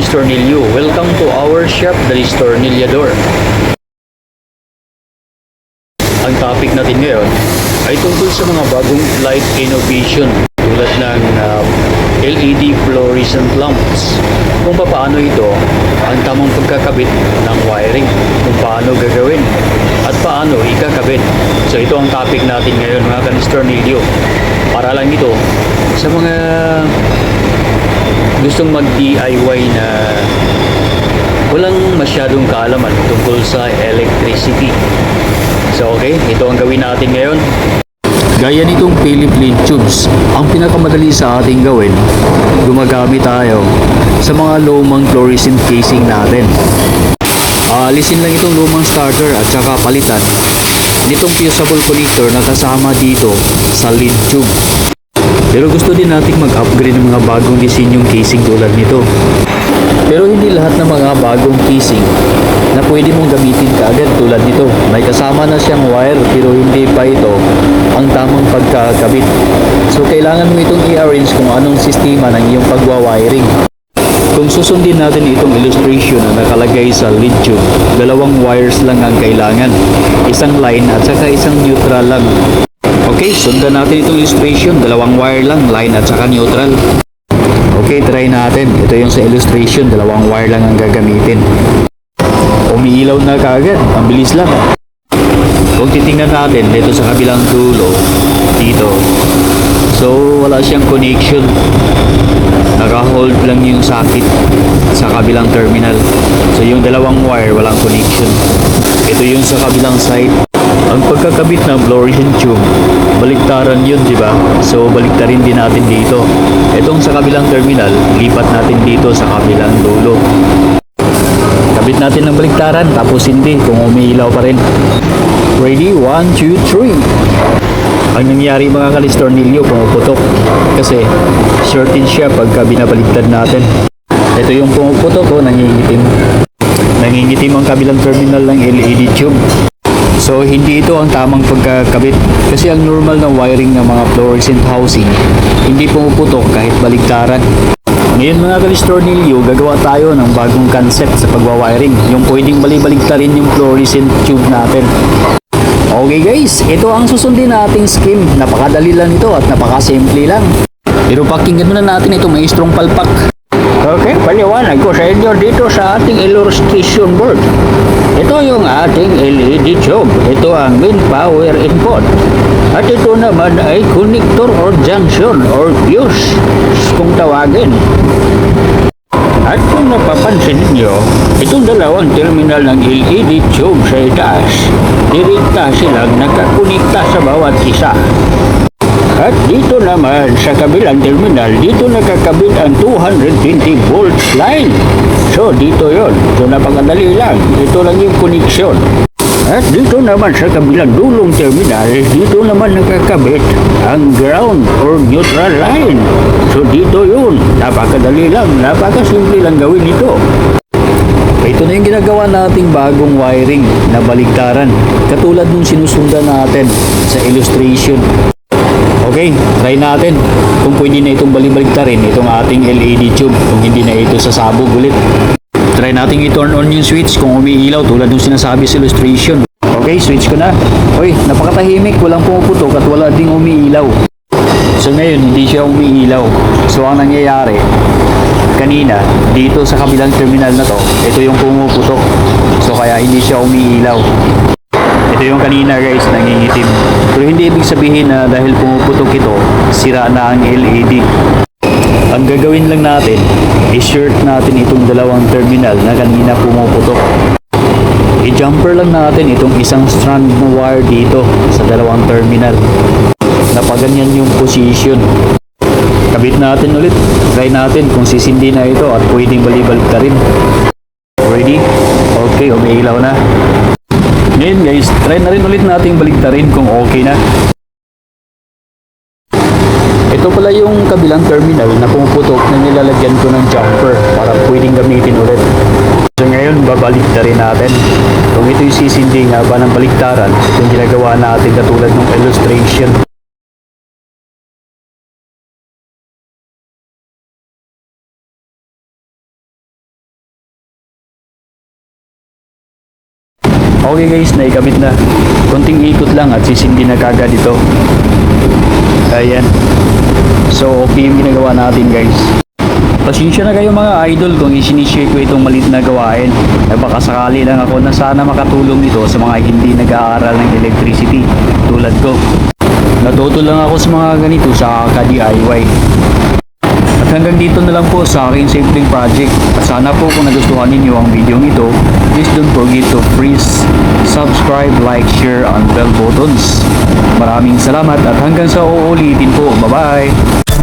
Kalistornilyo. Welcome to our shop, The Listornilyador. Ang topic natin ngayon ay tungkol sa mga bagong light innovation tulad ng uh, LED fluorescent lamps. Kung paano ito ang tamang pagkakabit ng wiring, kung paano gagawin at paano ikakabit. So ito ang topic natin ngayon mga kanistornilyo. Para lang ito sa mga gustong mag-DIY na walang masyadong kaalaman tungkol sa electricity. So okay, ito ang gawin natin ngayon. Gaya nitong Philip Lane tubes, ang pinakamadali sa ating gawin, gumagamit tayo sa mga lumang fluorescent casing natin. Aalisin lang itong lumang starter at saka palitan nitong fusible connector na kasama dito sa lead tube. Pero gusto din nating mag-upgrade ng mga bagong disenyong casing tulad nito. Pero hindi lahat ng mga bagong casing na pwede mong gamitin kaagad tulad nito. May kasama na siyang wire pero hindi pa ito ang tamang pagkakabit. So kailangan mo itong i-arrange kung anong sistema ng iyong pagwa-wiring. Kung susundin natin itong illustration na nakalagay sa lead tube, dalawang wires lang ang kailangan. Isang line at saka isang neutral lang. Okay, sundan natin itong illustration. Dalawang wire lang, line at saka neutral. Okay, try natin. Ito yung sa illustration. Dalawang wire lang ang gagamitin. Umiilaw na kaagad. Ang bilis lang. Kung titingnan natin dito sa kabilang dulo, dito. So, wala siyang connection. Naka-hold lang yung socket sa kabilang terminal. So, yung dalawang wire, walang connection. Ito yung sa kabilang side. Ang pagkakabit ng fluorescent tube, baliktaran yun, di ba? So, baliktarin din natin dito. Itong sa kabilang terminal, lipat natin dito sa kabilang dulo. Kabit natin ng baliktaran, tapos hindi, kung umiilaw pa rin. Ready? 1, 2, 3. Ang nangyari mga kalistornilyo, pumuputok. Kasi, shorted siya pagka binabaliktad natin. Ito yung pumuputok, oh, nangingitim. Nangingitim ang kabilang terminal ng LED tube. So, hindi ito ang tamang pagkakabit. Kasi ang normal na wiring ng mga fluorescent housing, hindi pumuputok kahit baliktaran. Ngayon mga kalistornilyo, gagawa tayo ng bagong concept sa pagwawiring. Yung pwedeng balibaligtarin yung fluorescent tube natin. Okay guys, ito ang susundin nating scheme. Napakadali lang ito at napakasimple lang. Pero pakinggan muna natin itong maestrong palpak. Okay, paliwanag ko sa inyo dito sa ating illustration board. Ito yung ating LED tube. Ito ang main power input. At ito naman ay connector or junction or fuse kung tawagin. At kung napapansin ninyo, itong dalawang terminal ng LED tube sa itaas, direkta silang nakakunikta sa bawat isa. At dito naman sa kabilang terminal, dito nakakabit ang 220 volts line. So dito yon. So napakadali lang. Ito lang yung connection. At dito naman sa kabilang dulong terminal, dito naman nakakabit ang ground or neutral line. So dito yun. Napakadali lang. Napakasimple lang gawin ito. Ito na yung ginagawa nating bagong wiring na baligtaran. Katulad nung sinusundan natin sa illustration. Okay, try natin kung pwede na itong balibaligtarin itong ating LED tube kung hindi na ito sasabog ulit. Try natin i-turn on yung switch kung umiilaw tulad nung sinasabi sa illustration. Okay, switch ko na. Hoy, napakatahimik, walang pumuputok at wala ding umiilaw. So ngayon, hindi siya umiilaw. So ang nangyayari, kanina, dito sa kabilang terminal na to, ito yung pumuputok. So kaya hindi siya umiilaw. Ito yung kanina guys, nangingitim. Pero hindi ibig sabihin na dahil pumuputok ito, sira na ang LED. Ang gagawin lang natin, i-shirt natin itong dalawang terminal na kanina pumuputok. I-jumper lang natin itong isang strand na wire dito sa dalawang terminal. Napaganyan yung position. Kabit natin ulit. Try natin kung sisindi na ito at pwedeng balibalik ka rin. Ready? Okay, umiilaw na. Ngayon guys, try na rin ulit nating baliktarin kung okay na. Ito pala yung kabilang terminal na pumuputok na nilalagyan ko ng jumper para pwedeng gamitin ulit. So ngayon, babalik na rin natin. Kung ito yung sisindi nga ba ng baliktaran, itong ginagawa natin katulad ng illustration. Okay guys, naikabit na. Konting ikot lang at sisindi na kagad ito. Ayan. So, okay yung ginagawa natin guys. Pasensya na kayo mga idol kung isinishare ko itong malit na gawain. Eh baka sakali lang ako na sana makatulong ito sa mga hindi nag-aaral ng electricity tulad ko. Natuto lang ako sa mga ganito sa ka-DIY. At hanggang dito na lang po sa aking simpleng project. At sana po kung nagustuhan ninyo ang video ito, please don't forget to please subscribe, like, share, and bell buttons. Maraming salamat at hanggang sa uulitin po. Bye-bye!